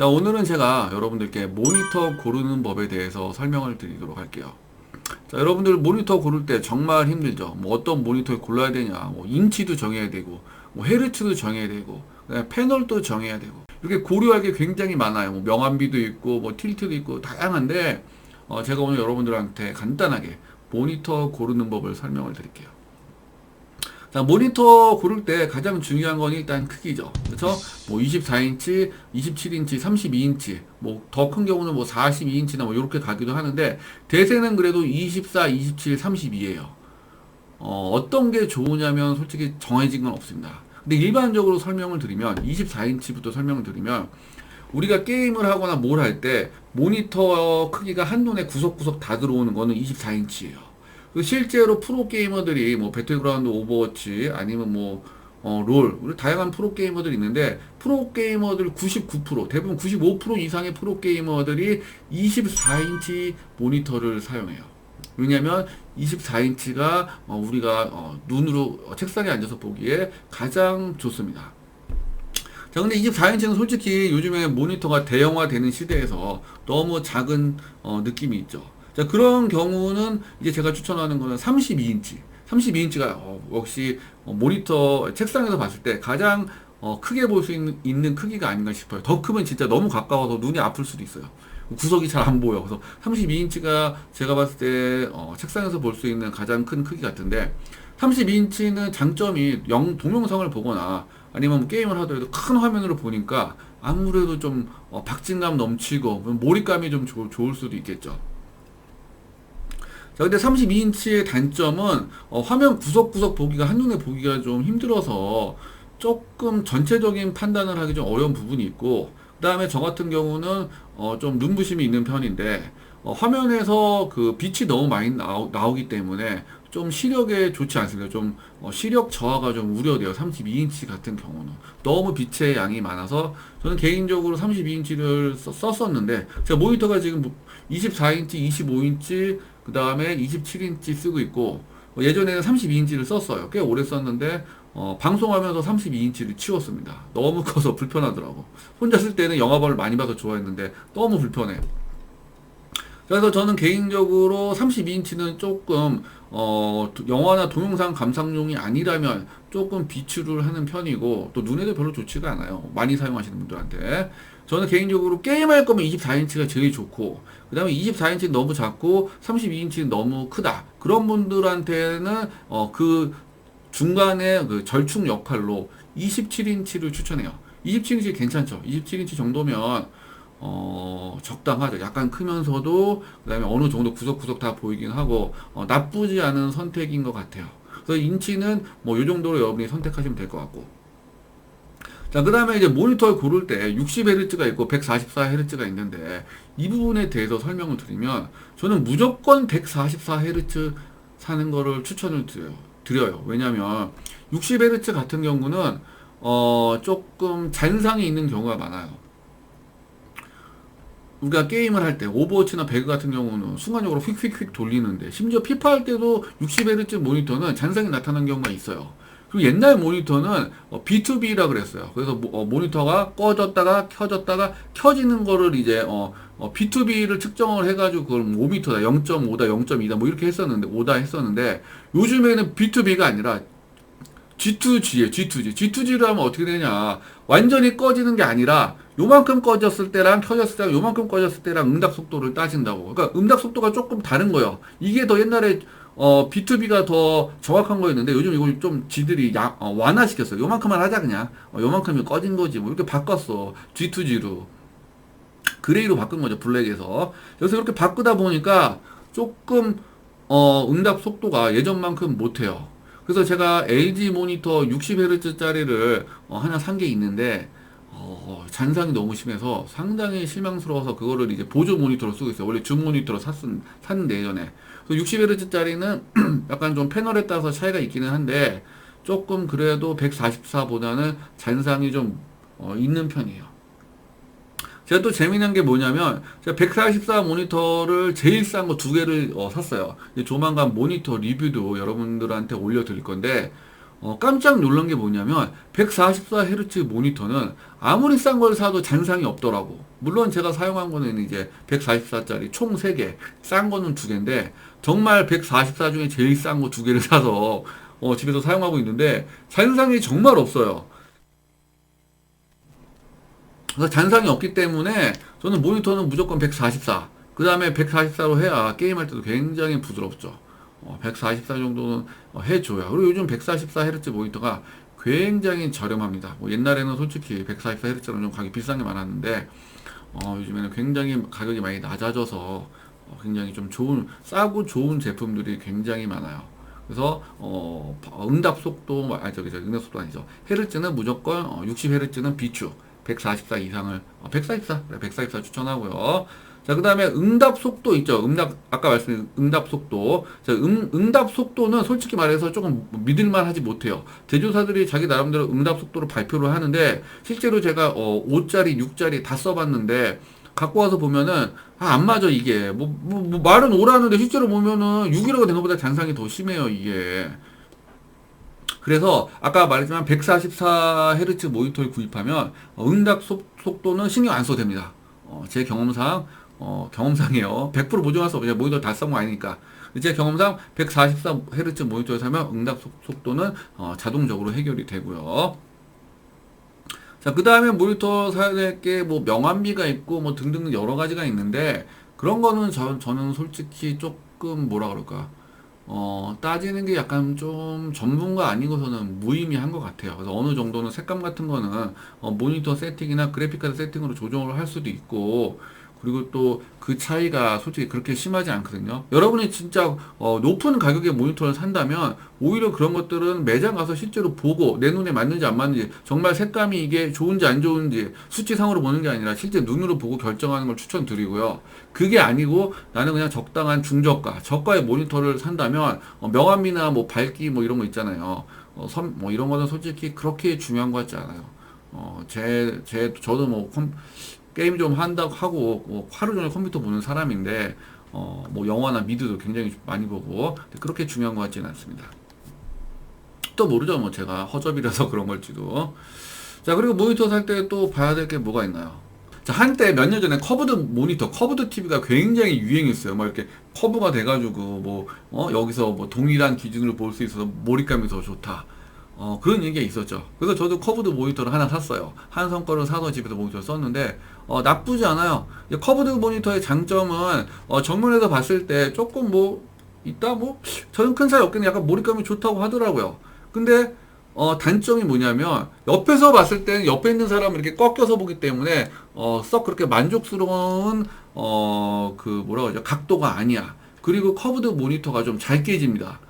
자, 오늘은 제가 여러분들께 모니터 고르는 법에 대해서 설명을 드리도록 할게요. 자, 여러분들 모니터 고를 때 정말 힘들죠. 뭐 어떤 모니터 골라야 되냐, 뭐 인치도 정해야 되고, 뭐 헤르츠도 정해야 되고, 패널도 정해야 되고, 이렇게 고려할 게 굉장히 많아요. 뭐 명암비도 있고, 뭐 틸트도 있고, 다양한데, 어, 제가 오늘 여러분들한테 간단하게 모니터 고르는 법을 설명을 드릴게요. 자, 모니터 고를 때 가장 중요한 건 일단 크기죠. 그렇죠? 뭐 24인치, 27인치, 32인치, 뭐 더 큰 경우는 뭐 42인치나 뭐 이렇게 가기도 하는데 대세는 그래도 24, 27, 32예요. 어, 어떤 게 좋으냐면 솔직히 정해진 건 없습니다. 근데 일반적으로 설명을 드리면 24인치부터 설명을 드리면 우리가 게임을 하거나 뭘 할 때 모니터 크기가 한눈에 구석구석 다 들어오는 거는 24인치예요. 그 실제로 프로 게이머들이 뭐 배틀그라운드 오버워치 아니면 뭐 어, 롤, 다양한 프로 게이머들이 있는데, 프로 게이머들 99%, 대부분 95% 이상의 프로 게이머들이 24인치 모니터를 사용해요. 왜냐면 24인치가 어, 우리가 어, 눈으로 어, 책상에 앉아서 보기에 가장 좋습니다. 자, 근데 24인치는 솔직히 요즘에 모니터가 대형화 되는 시대에서 너무 작은 어, 느낌이 있죠. 자, 그런 경우는 이제 제가 추천하는 거는 32인치. 32인치가 어, 역시 어, 모니터 책상에서 봤을 때 가장 어, 크게 볼 수 있는, 있는 크기가 아닌가 싶어요. 더 크면 진짜 너무 가까워서 눈이 아플 수도 있어요. 구석이 잘 안 보여. 그래서 32인치가 제가 봤을 때 어, 책상에서 볼 수 있는 가장 큰 크기 같은데 32인치는 장점이 영, 동영상을 보거나 아니면 뭐 게임을 하더라도 큰 화면으로 보니까 아무래도 좀 어, 박진감 넘치고 몰입감이 좀 좋, 좋을 수도 있겠죠. 자, 근데 32인치의 단점은 어, 화면 구석구석 보기가 한눈에 보기가 좀 힘들어서 조금 전체적인 판단을 하기 좀 어려운 부분이 있고 그 다음에 저 같은 경우는 어, 좀 눈부심이 있는 편인데 어, 화면에서 그 빛이 너무 많이 나오, 나오기 때문에 좀 시력에 좋지 않습니다. 좀 어, 시력 저하가 좀 우려돼요. 32인치 같은 경우는 너무 빛의 양이 많아서 저는 개인적으로 32인치를 썼었는데 제가 모니터가 지금 24인치, 25인치 그 다음에 27인치 쓰고 있고 어, 예전에는 32인치를 썼어요. 꽤 오래 썼는데 어, 방송하면서 32인치를 치웠습니다. 너무 커서 불편하더라고. 혼자 쓸 때는 영화관을 많이 봐서 좋아했는데 너무 불편해. 그래서 저는 개인적으로 32인치는 조금 어, 영화나 동영상 감상용이 아니라면 조금 비추를 하는 편이고 또 눈에도 별로 좋지가 않아요. 많이 사용하시는 분들한테. 저는 개인적으로 게임할 거면 24인치가 제일 좋고 그 다음에 24인치는 너무 작고 32인치는 너무 크다. 그런 분들한테는 어, 그 중간에 그 절충 역할로 27인치를 추천해요. 27인치 괜찮죠? 27인치 정도면 어, 적당하죠. 약간 크면서도 그 다음에 어느 정도 구석구석 다 보이긴 하고 어, 나쁘지 않은 선택인 것 같아요. 그래서 인치는 뭐이 정도로 여러분이 선택하시면 될 것 같고. 자, 그 다음에 이제 모니터를 고를 때 60Hz가 있고 144Hz가 있는데 이 부분에 대해서 설명을 드리면 저는 무조건 144Hz 사는 거를 추천을 드려요. 드려요. 왜냐면 60Hz 같은 경우는 어, 조금 잔상이 있는 경우가 많아요. 우리가 게임을 할 때 오버워치나 배그 같은 경우는 순간적으로 휙휙휙 돌리는데 심지어 피파 할 때도 60Hz 모니터는 잔상이 나타나는 경우가 있어요. 그리고 옛날 모니터는 어, B2B라 그랬어요. 그래서 모, 어, 모니터가 꺼졌다가 켜졌다가 켜지는 거를 이제 어, 어, B2B를 측정을 해가지고 그걸 5m다, 0.5다, 0.2다 뭐 이렇게 했었는데 5다 했었는데 요즘에는 B2B가 아니라 G2G에 G2G. G2G로 하면 어떻게 되냐. 완전히 꺼지는 게 아니라 요만큼 꺼졌을 때랑 켜졌을 때랑 요만큼 꺼졌을 때랑 응답 속도를 따진다고. 그러니까 응답 속도가 조금 다른 거예요. 이게 더 옛날에 어, B2B가 더 정확한 거였는데 요즘 이걸 좀 지들이 야, 어, 완화시켰어요. 요만큼만 하자 그냥. 어, 요만큼이 꺼진 거지. 뭐 이렇게 바꿨어. G2G로. 그레이로 바꾼 거죠. 블랙에서. 그래서 이렇게 바꾸다 보니까 조금 어, 응답 속도가 예전만큼 못해요. 그래서 제가 LG 모니터 60Hz짜리를 어, 하나 산 게 있는데 어, 잔상이 너무 심해서 상당히 실망스러워서 그거를 이제 보조 모니터로 쓰고 있어요. 원래 줌 모니터로 샀은, 샀는데 예전에. 60Hz짜리는 약간 좀 패널에 따라서 차이가 있기는 한데 조금 그래도 144보다는 잔상이 좀 어, 있는 편이에요. 제가 또 재미난 게 뭐냐면 제가 144 모니터를 제일 싼 거 두 개를 어, 샀어요. 조만간 모니터 리뷰도 여러분들한테 올려드릴 건데 어, 깜짝 놀란 게 뭐냐면 144Hz 모니터는 아무리 싼 걸 사도 잔상이 없더라고. 물론 제가 사용한 거는 이제 144짜리 총 3개, 싼 거는 2개인데 정말 144 중에 제일 싼 거 2개를 사서 어, 집에서 사용하고 있는데 잔상이 정말 없어요. 그래서 잔상이 없기 때문에 저는 모니터는 무조건 144. 그 다음에 144로 해야 게임할 때도 굉장히 부드럽죠. 어, 144 정도는 어, 해줘야. 그리고 요즘 144Hz 모니터가 굉장히 저렴합니다. 뭐 옛날에는 솔직히 144Hz는 좀 가격이 비싼 게 많았는데, 어, 요즘에는 굉장히 가격이 많이 낮아져서 어, 굉장히 좀 좋은, 싸고 좋은 제품들이 굉장히 많아요. 그래서 어, 응답 속도 아 저기 저 응답 속도 아니죠. 헤르츠는 무조건 어, 60 헤르츠는 비추 144 이상을 어, 144 그래 144 추천하고요. 자, 그 다음에 응답 속도 있죠. 응답, 아까 말씀드린 응답 속도. 자, 응, 응답 속도는 솔직히 말해서 조금 믿을만 하지 못해요. 제조사들이 자기 나름대로 응답 속도를 발표를 하는데, 실제로 제가, 어, 5짜리, 6짜리 다 써봤는데, 갖고 와서 보면은, 아, 안 맞아, 이게. 뭐, 뭐, 뭐 말은 오라는데, 실제로 보면은, 6이라고 된 것보다 잔상이 더 심해요, 이게. 그래서 아까 말했지만 144Hz 모니터를 구입하면 어, 응답 속, 속도는 신경 안 써도 됩니다. 어, 제 경험상 어, 경험상이에요. 100% 보증할 수 없어요. 모니터 다쓴거 아니니까. 제 경험상 144Hz 모니터를 사면 응답 속, 속도는 어, 자동적으로 해결이 되고요. 자, 그 다음에 모니터 사야 될 게 뭐 명암비가 있고 뭐 등등 여러 가지가 있는데 그런 거는 저, 저는 솔직히 조금 뭐라 그럴까. 어, 따지는 게 약간 좀 전문가 아니고서는 무의미한 것 같아요. 그래서 어느 정도는 색감 같은 거는 어, 모니터 세팅이나 그래픽카드 세팅으로 조정을 할 수도 있고 그리고 또 그 차이가 솔직히 그렇게 심하지 않거든요. 여러분이 진짜 어, 높은 가격의 모니터를 산다면 오히려 그런 것들은 매장 가서 실제로 보고 내 눈에 맞는지 안 맞는지 정말 색감이 이게 좋은지 안 좋은지 수치상으로 보는 게 아니라 실제 눈으로 보고 결정하는 걸 추천드리고요. 그게 아니고 나는 그냥 적당한 중저가, 저가의 모니터를 산다면 어, 명암이나 뭐 밝기 뭐 이런 거 있잖아요. 어, 선, 뭐 이런 거는 솔직히 그렇게 중요한 것 같지 않아요. 어, 제, 제, 저도 뭐 컴, 게임 좀 한다고 하고 뭐 하루 종일 컴퓨터 보는 사람인데 어, 뭐 영화나 미드도 굉장히 많이 보고 그렇게 중요한 것 같지는 않습니다. 또 모르죠 뭐 제가 허접이라서 그런 걸지도 자 그리고 모니터 살 때 또 봐야 될 게 뭐가 있나요? 자 한때 몇 년 전에 커브드 모니터 커브드 TV가 굉장히 유행했어요. 뭐 이렇게 커브가 돼가지고 뭐 어, 여기서 뭐 동일한 기준으로 볼 수 있어서 몰입감이 더 좋다. 어, 그런 얘기가 있었죠. 그래서 저도 커브드 모니터를 하나 샀어요. 한성 거를 사서 집에서 모니터를 썼는데, 어, 나쁘지 않아요. 이 커브드 모니터의 장점은, 어, 정면에서 봤을 때 조금 뭐, 있다? 뭐, 저는 큰 차이 없겠네. 약간 몰입감이 좋다고 하더라고요. 근데, 어, 단점이 뭐냐면, 옆에서 봤을 때는 옆에 있는 사람을 이렇게 꺾여서 보기 때문에, 어, 썩 그렇게 만족스러운, 어, 그, 뭐라 그러죠? 각도가 아니야. 그리고 커브드 모니터가 좀 잘 깨집니다.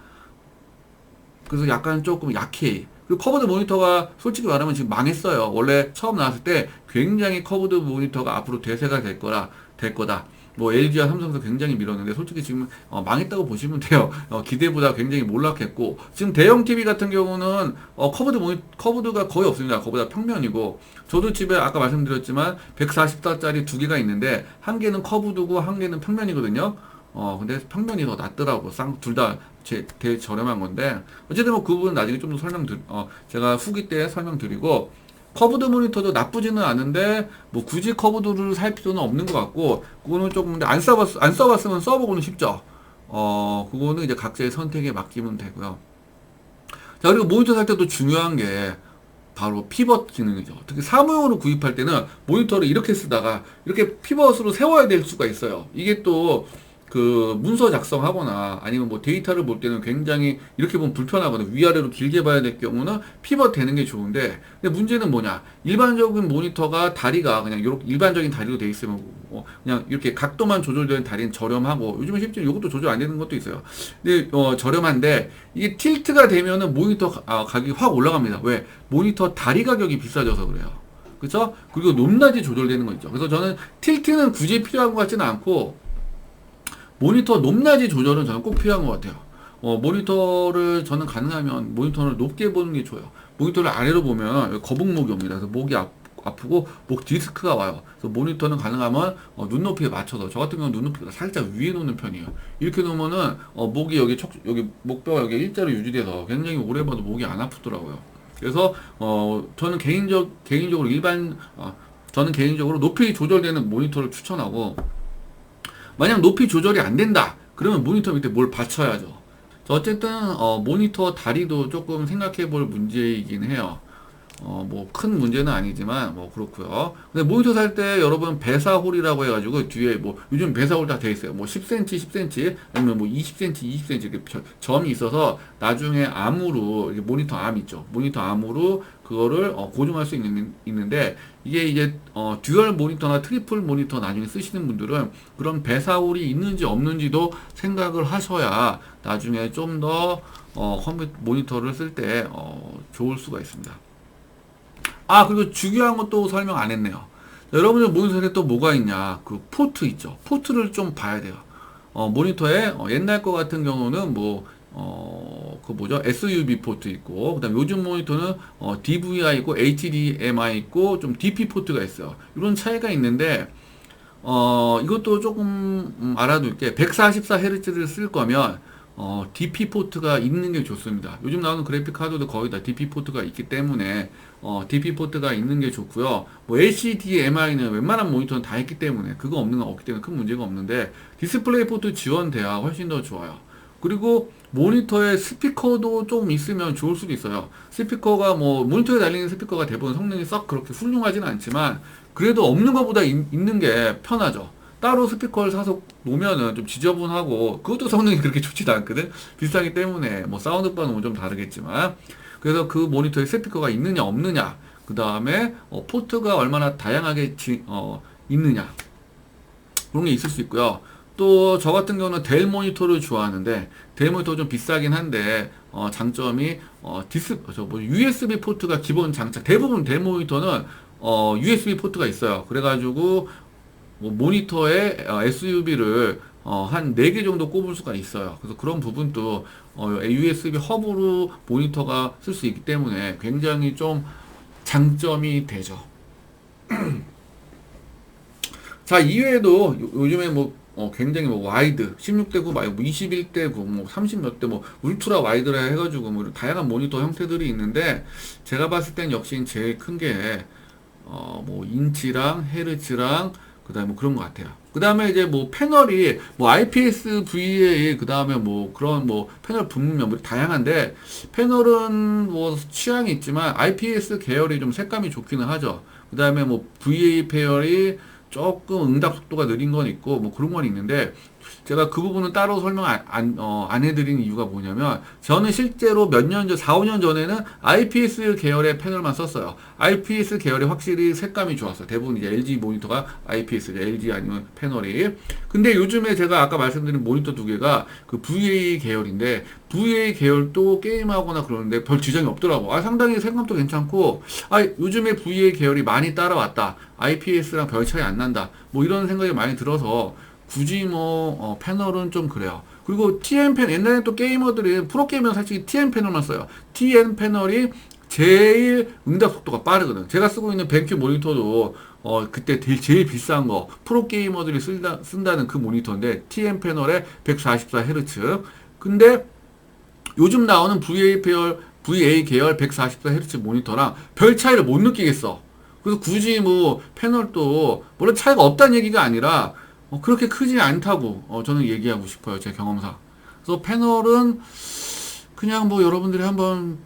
그래서 약간 조금 약해. 그리고 커브드 모니터가 솔직히 말하면 지금 망했어요. 원래 처음 나왔을 때 굉장히 커브드 모니터가 앞으로 대세가 될 거라, 될 거다. 뭐 LG와 삼성도 굉장히 밀었는데 솔직히 지금 어, 망했다고 보시면 돼요. 어, 기대보다 굉장히 몰락했고 지금 대형 TV 같은 경우는 어, 커브드 모니 커브드가 거의 없습니다. 그보다 평면이고 저도 집에 아까 말씀드렸지만 144짜리 두 개가 있는데 한 개는 커브드고 한 개는 평면이거든요. 어, 근데 평면이 더 낫더라고. 쌍, 둘 다, 제, 되게 저렴한 건데. 어쨌든 뭐 그 부분 나중에 좀 더 설명 드, 어, 제가 후기 때 설명드리고, 커브드 모니터도 나쁘지는 않은데, 뭐 굳이 커브드를 살 필요는 없는 것 같고, 그거는 조금, 근데 안 써봤, 안 써봤으면 써보고는 쉽죠. 어, 그거는 이제 각자의 선택에 맡기면 되고요. 자, 그리고 모니터 살 때도 중요한 게, 바로 피벗 기능이죠. 특히 사무용으로 구입할 때는 모니터를 이렇게 쓰다가 이렇게 피벗으로 세워야 될 수가 있어요. 이게 또 그 문서 작성하거나 아니면 뭐 데이터를 볼 때는 굉장히 이렇게 보면 불편하거든. 위아래로 길게 봐야 될 경우는 피벗 되는 게 좋은데 근데 문제는 뭐냐? 일반적인 모니터가 다리가 그냥 이렇게 일반적인 다리로 돼 있으면 뭐 그냥 이렇게 각도만 조절되는 다리는 저렴하고 요즘은 실제로 이것도 조절 안 되는 것도 있어요. 근데 어 저렴한데 이게 틸트가 되면은 모니터 아, 가격이 확 올라갑니다. 왜? 모니터 다리 가격이 비싸져서 그래요. 그렇죠 그리고 높낮이 조절되는 거 있죠. 그래서 저는 틸트는 굳이 필요한 것 같지는 않고 모니터 높낮이 조절은 저는 꼭 필요한 것 같아요. 어, 모니터를 저는 가능하면 모니터를 높게 보는 게 좋아요. 모니터를 아래로 보면 거북목이 옵니다. 그래서 목이 아프고 아프고 목 디스크가 와요. 그래서 모니터는 가능하면 어, 눈높이에 맞춰서 저 같은 경우는 눈높이가 살짝 위에 놓는 편이에요. 이렇게 놓으면은 어, 목이 여기 척 여기 목뼈가 여기 일자로 유지돼서 굉장히 오래 봐도 목이 안 아프더라고요. 그래서 어 저는 개인적 개인적으로 일반 어, 저는 개인적으로 높이 조절되는 모니터를 추천하고 만약 높이 조절이 안 된다 그러면 모니터 밑에 뭘 받쳐야죠. 어쨌든 어, 모니터 다리도 조금 생각해 볼 문제이긴 해요. 어, 뭐, 큰 문제는 아니지만, 뭐, 그렇고요 근데 모니터 살 때 여러분 배사홀이라고 해가지고 뒤에 뭐, 요즘 배사홀 다 돼 있어요. 뭐, 10cm, 10cm, 아니면 뭐, 20cm, 20cm 이렇게 저- 점이 있어서 나중에 암으로, 모니터 암 있죠. 모니터 암으로 그거를 어, 고정할 수 있는, 있는데, 이게 이제, 어, 듀얼 모니터나 트리플 모니터 나중에 쓰시는 분들은 그런 배사홀이 있는지 없는지도 생각을 하셔야 나중에 좀 더, 어, 컴퓨터, 모니터를 쓸 때, 어, 좋을 수가 있습니다. 아 그리고 중요한 것도 설명 안 했네요. 여러분들 모니터에 또 뭐가 있냐 그 포트 있죠. 포트를 좀 봐야 돼요. 어, 모니터에 어, 옛날 거 같은 경우는 뭐 어, 그 뭐죠? SUV 포트 있고, 그 다음 요즘 모니터는 어, DVI 있고, HDMI 있고, 좀 DP 포트가 있어요. 이런 차이가 있는데, 어, 이것도 조금 음, 알아둘 게, 144Hz를 쓸 거면, 어, DP 포트가 있는 게 좋습니다. 요즘 나오는 그래픽 카드도 거의 다 DP 포트가 있기 때문에, 어, DP 포트가 있는 게 좋고요. 뭐 LCDMI는 웬만한 모니터는 다 있기 때문에, 그거 없는 건 없기 때문에 큰 문제가 없는데, 디스플레이 포트 지원돼야 훨씬 더 좋아요. 그리고 모니터에 스피커도 좀 있으면 좋을 수도 있어요. 스피커가 뭐 모니터에 달리는 스피커가 대부분 성능이 썩 그렇게 훌륭하지는 않지만 그래도 없는 것보다 있, 있는 게 편하죠. 따로 스피커를 사서 놓으면은 좀 지저분하고 그것도 성능이 그렇게 좋지도 않거든. 비싸기 때문에 뭐 사운드바는 좀 다르겠지만 그래서 그 모니터에 스피커가 있느냐 없느냐 그 다음에 어, 포트가 얼마나 다양하게 지, 어, 있느냐 그런 게 있을 수 있고요. 또 저 같은 경우는 델 모니터를 좋아하는데 델 모니터 좀 비싸긴 한데 어, 장점이 어, 디스 저뭐 USB 포트가 기본 장착 대부분 델 모니터는 어, USB 포트가 있어요. 그래가지고 뭐 모니터에 어, SUV를 어, 한 4개 정도 꼽을 수가 있어요. 그래서 그런 부분도 어, USB 허브로 모니터가 쓸 수 있기 때문에 굉장히 좀 장점이 되죠. 자, 이외에도 요- 요즘에 뭐 어, 굉장히 뭐 와이드 16대 9 말고 뭐 21대 9, 뭐 30몇 대 뭐 울트라 와이드라 해가지고 뭐 다양한 모니터 형태들이 있는데 제가 봤을 땐 역시 제일 큰 게 어, 뭐 인치랑 헤르츠랑 그다음에 뭐 그런 것 같아요. 그다음에 이제 뭐 패널이 뭐 IPS VA 그다음에 뭐 그런 뭐 패널 분명 뭐 다양한데 패널은 뭐 취향이 있지만 IPS 계열이 좀 색감이 좋기는 하죠. 그다음에 뭐 VA 패널이 조금 응답 속도가 느린 건 있고 뭐 그런 건 있는데 제가 그 부분은 따로 설명 안, 안, 어, 안 해드린 이유가 뭐냐면 저는 실제로 몇 년 전, 4, 5년 전에는 IPS 계열의 패널만 썼어요. IPS 계열이 확실히 색감이 좋았어요. 대부분 이제 LG 모니터가 IPS, LG 아니면 패널이. 근데 요즘에 제가 아까 말씀드린 모니터 두 개가 그 VA 계열인데 VA 계열도 게임하거나 그러는데 별 지장이 없더라고. 아, 상당히 색감도 괜찮고, 아, 요즘에 VA 계열이 많이 따라왔다. IPS랑 별 차이 안 난다. 뭐 이런 생각이 많이 들어서 굳이 뭐 어, 패널은 좀 그래요. 그리고 TN 패널 옛날에 또 게이머들이 프로 게이머는 사실 TN 패널만 써요. TN 패널이 제일 응답 속도가 빠르거든. 제가 쓰고 있는 벤큐 모니터도 어 그때 제일, 제일 비싼 거 프로 게이머들이 쓴다, 쓴다는 그 모니터인데 TN 패널에 144Hz. 근데 요즘 나오는 VA 계열 VA 계열 144Hz 모니터랑 별 차이를 못 느끼겠어. 그래서 굳이 뭐 패널도 물론 차이가 없다는 얘기가 아니라 어, 그렇게 크지 않다고 어, 저는 얘기하고 싶어요 제 경험상. 그래서 패널은 그냥 뭐 여러분들이 한번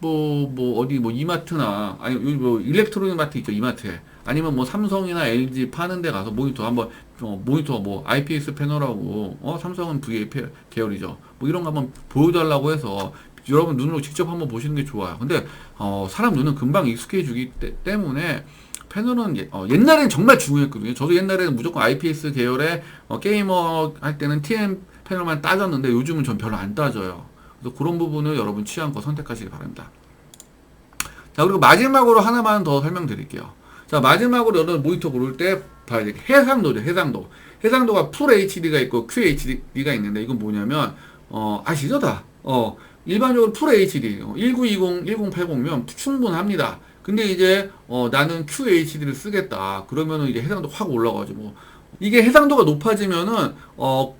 뭐 뭐 어디 뭐 이마트나 아니 뭐 일렉트로닉 마트 있죠 이마트에. 아니면 뭐 삼성이나 LG 파는 데 가서 모니터 한번 어, 모니터 뭐 IPS 패널하고 어 삼성은 VA 패- 계열이죠. 뭐 이런 거 한번 보여달라고 해서 여러분 눈으로 직접 한번 보시는 게 좋아요. 근데 어 사람 눈은 금방 익숙해지기 때, 때문에 패널은 예- 어, 옛날엔 정말 중요했거든요 저도 옛날에는 무조건 IPS 계열의 어, 게이머 할 때는 TN 패널만 따졌는데 요즘은 전 별로 안 따져요 그래서 그런 부분을 여러분 취향 껏 선택하시기 바랍니다. 자, 그리고 마지막으로 하나만 더 설명드릴게요. 자, 마지막으로 여러분 모니터 고를 때 봐야 돼. 해상도죠, 해상도. 해상도가 풀 HD가 있고 QHD가 있는데 이건 뭐냐면, 어, 아시죠, 다? 어, 일반적으로 풀 HD, 어, 1920, 1080면 충분합니다. 근데 이제 어, 나는 QHD를 쓰겠다. 그러면은 이제 해상도 확 올라가지고 뭐 이게 해상도가 높아지면은 어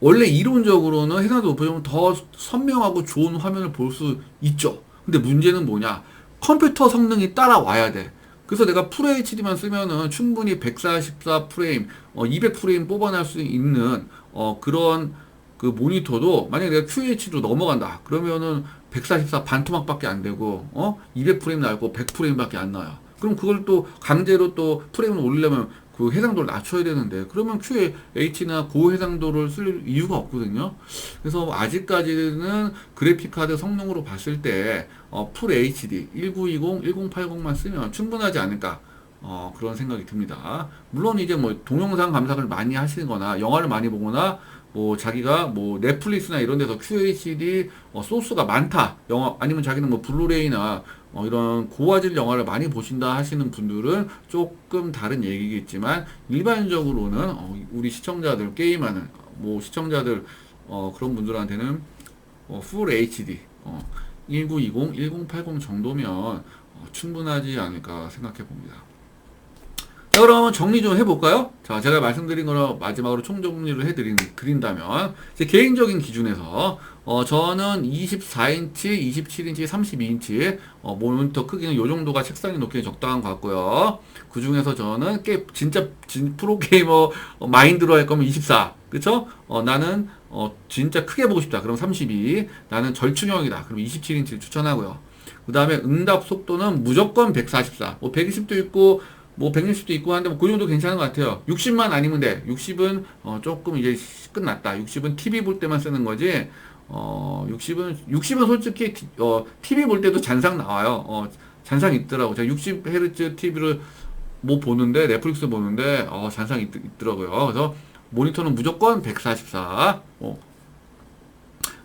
원래 이론적으로는 해상도 높아지면 더 선명하고 좋은 화면을 볼 수 있죠. 근데 문제는 뭐냐? 컴퓨터 성능이 따라와야 돼. 그래서 내가 FHD만 쓰면은 충분히 144 프레임, 어, 200 프레임 뽑아낼 수 있는 어, 그런 그 모니터도 만약에 내가 QHD로 넘어간다. 그러면은 144 반토막밖에 안 되고 어? 200 프레임 나고 100 프레임밖에 안 나요. 그럼 그걸 또 강제로 또 프레임을 올리려면 그 해상도를 낮춰야 되는데 그러면 QH나 고해상도를 쓸 이유가 없거든요. 그래서 아직까지는 그래픽 카드 성능으로 봤을 때 어, 풀 HD 1920, 1080만 쓰면 충분하지 않을까 어, 그런 생각이 듭니다. 물론 이제 뭐 동영상 감상을 많이 하시거나 영화를 많이 보거나 뭐 자기가 뭐 넷플릭스나 이런 데서 QHD 어, 소스가 많다 영화 아니면 자기는 뭐 블루레이나 어, 이런 고화질 영화를 많이 보신다 하시는 분들은 조금 다른 얘기겠지만 일반적으로는 어, 우리 시청자들 게임하는 뭐 시청자들 어, 그런 분들한테는 어, 풀 HD 어, 1920, 1080 정도면 어, 충분하지 않을까 생각해 봅니다. 자, 그럼 정리 좀 해볼까요? 자, 제가 말씀드린 거로 마지막으로 총정리를 해드린, 드린다면, 제 개인적인 기준에서, 어, 저는 24인치, 27인치, 32인치, 어, 모니터 크기는 요 정도가 책상에 놓기에 적당한 것 같고요. 그 중에서 저는 게, 진짜, 진, 프로게이머 어, 마인드로 할 거면 24. 그쵸? 어, 나는, 어, 진짜 크게 보고 싶다. 그럼 32. 나는 절충형이다. 그럼 27인치를 추천하고요. 그 다음에 응답 속도는 무조건 144. 뭐 120도 있고, 뭐 160도 있고 한데 뭐 그 정도 괜찮은 것 같아요. 60만 아니면 돼. 60은 어 조금 이제 끝났다. 60은 TV 볼 때만 쓰는 거지. 어 60은 60은 솔직히 티- 어 TV 볼 때도 잔상 나와요. 어 잔상 있더라고. 제가 60Hz TV를 뭐 보는데 넷플릭스 보는데 어 잔상 있, 있더라고요. 그래서 모니터는 무조건 144. 어.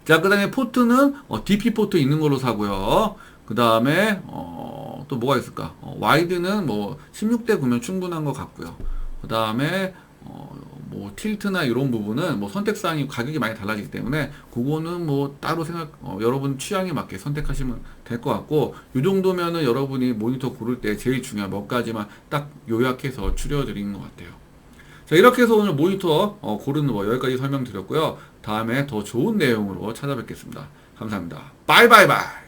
자, 그다음에 포트는 어, DP 포트 있는 걸로 사고요. 그다음에 어, 또 뭐가 있을까? 어, 와이드는 뭐 16대 구면 충분한 것 같고요. 그 다음에 어, 뭐 틸트나 이런 부분은 뭐 선택 사항이 가격이 많이 달라지기 때문에 그거는 뭐 따로 생각 어, 여러분 취향에 맞게 선택하시면 될 것 같고 이 정도면은 여러분이 모니터 고를 때 제일 중요한 몇 가지만 딱 요약해서 추려드리는 것 같아요. 자 이렇게 해서 오늘 모니터 어, 고르는 법 여기까지 설명드렸고요. 다음에 더 좋은 내용으로 찾아뵙겠습니다. 감사합니다. 바이바이바이.